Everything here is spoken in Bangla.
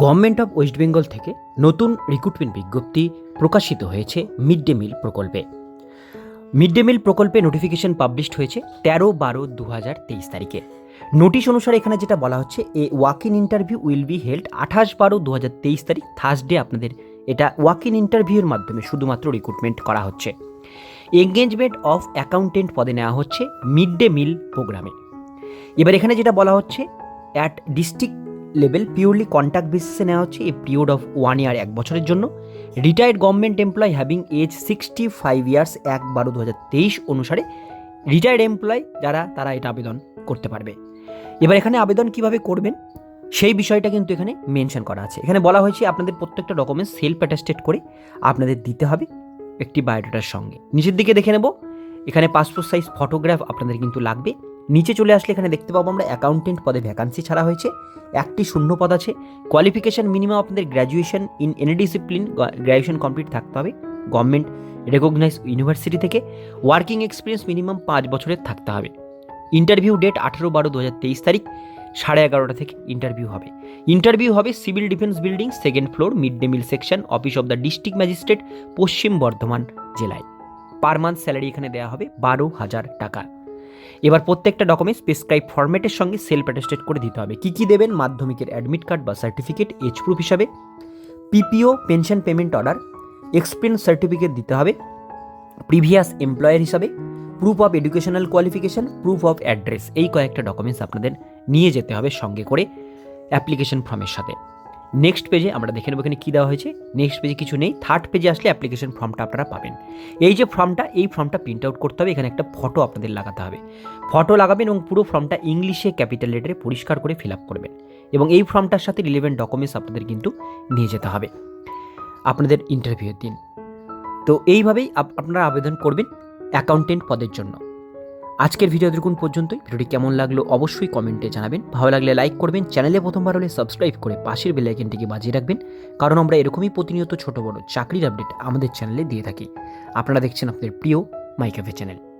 গভর্নমেন্ট অফ ওয়েস্ট বেঙ্গল থেকে নতুন রিক্রুটমেন্ট বিজ্ঞপ্তি প্রকাশিত হয়েছে মিড ডে মিল প্রকল্পে। মিড ডে মিল প্রকল্পে নোটিফিকেশন পাবলিশড হয়েছে তেরো বারো দু হাজার তেইশ তারিখে। নোটিশ অনুসারে এখানে যেটা বলা হচ্ছে a walk in interview will be held আঠাশ বারো দু হাজার তেইশ তারিখ থার্সডে আপনাদের এটা ওয়াক ইন ইন্টারভিউর মাধ্যমে শুধুমাত্র রিক্রুটমেন্ট করা হচ্ছে। এঙ্গেজমেন্ট অফ অ্যাকাউন্টেন্ট পদে নেওয়া হচ্ছে মিড ডে মিল প্রোগ্রামে। এবার এখানে যেটা বলা হচ্ছে at district level purely contact বেসিসে নেওয়া হচ্ছে এই পিরিয়ড অফ ওয়ান ইয়ার, এক বছরের জন্য। Retired government employ having age sixty five years এক বারো দু হাজার তেইশ অনুসারে রিটায়ার্ড এমপ্লয় যারা, তারা এটা আবেদন করতে পারবে। এবার এখানে আবেদন কীভাবে করবেন? সেই বিষয়টা কিন্তু এখানে মেনশন করা আছে। এখানে বলা হয়েছে আপনাদের প্রত্যেকটা ডকুমেন্টস সেলফ অ্যাটাস্টেড করে আপনাদের দিতে হবে একটি বায়োডাটার সঙ্গে। নিচের দিকে দেখে নেব। এখানে পাসপোর্ট সাইজ ফটোগ্রাফ আপনাদের কিন্তু লাগবে। নিচে চলে আসলে এখানে দেখতে পাবো আমরা অ্যাকাউন্টেন্ট পদে ভ্যাকান্সি ছাড়া হয়েছে। একটি শূন্য পদ আছে। কোয়ালিফিকেশান মিনিমাম আপনাদের graduation in any discipline graduation complete থাকতে হবে। গভর্নমেন্ট রেকগনাইজ ইউনিভার্সিটি থেকে ওয়ার্কিং এক্সপিরিয়েন্স মিনিমাম পাঁচ বছরের থাকতে হবে। ইন্টারভিউ ডেট আঠেরো বারো দু হাজার তেইশ তারিখ, সাড়ে এগারোটা থেকে ইন্টারভিউ হবে। ইন্টারভিউ হবে civil defence building second floor mid day meal section office of the district magistrate পশ্চিম বর্ধমান জেলায়। পার মান্থ স্যালারি এখানে দেওয়া হবে বারো হাজার টাকা। এবার প্রত্যেকটা ডকুমেন্টস প্রেসক্রাইব ফরম্যাটের সঙ্গে সেলফ অ্যাটেস্টেড করে দিতে হবে। কী কী দেবেন? মাধ্যমিকের অ্যাডমিট কার্ড বা সার্টিফিকেট এজ প্রুফ হিসাবে। PPO pension payment order experience certificate দিতে হবে। প্রিভিয়াস এমপ্লয়ার হিসাবে proof of educational qualification proof of address এই কয়েকটা ডকুমেন্টস আপনাদের নিয়ে যেতে হবে সঙ্গে করে অ্যাপ্লিকেশন ফর্মের সাথে। নেক্সট পেজে আমরা দেখে নেব এখানে কী দেওয়া হয়েছে। নেক্সট পেজে কিছু নেই। থার্ড পেজে আসলে অ্যাপ্লিকেশন ফর্মটা আপনারা পাবেন। এই যে ফর্মটা এই ফর্মটা প্রিন্ট আউট করতে হবে। এখানে একটা ফটো আপনাদের লাগাতে হবে। ফটো লাগাবেন এবং পুরো ফর্মটা ইংলিশে ক্যাপিটাল লেটারে পরিষ্কার করে ফিল আপ করবেন। এবং এই ফর্মটার সাথে রিলেভেন্ট ডকুমেন্টস আপনাদের কিন্তু নিয়ে যেতে হবে। আপনাদের ইন্টারভিউয়ের দিন। তো এইভাবেই আপ- আপনারা আবেদন করবেন অ্যাকাউন্টেন্ট পদের জন্য। আজকের ভিডিও দেখুন পর্যন্তই। ভিডিওটি কেমন লাগল অবশ্যই কমেন্টে জানাবেন। ভালো লাগলে লাইক করবেন, চ্যানেলে প্রথমবার হলে সাবস্ক্রাইব করে পাশের বেলাইকেনটিকে বাজিয়ে রাখবেন। কারণ আমরা এরকমই প্রতিনিয়ত ছোট বড় চাকরির আপডেট আমাদের চ্যানেলে দিয়ে থাকি। আপনারা দেখছেন আপনাদের প্রিয় মাইকাফে চ্যানেল।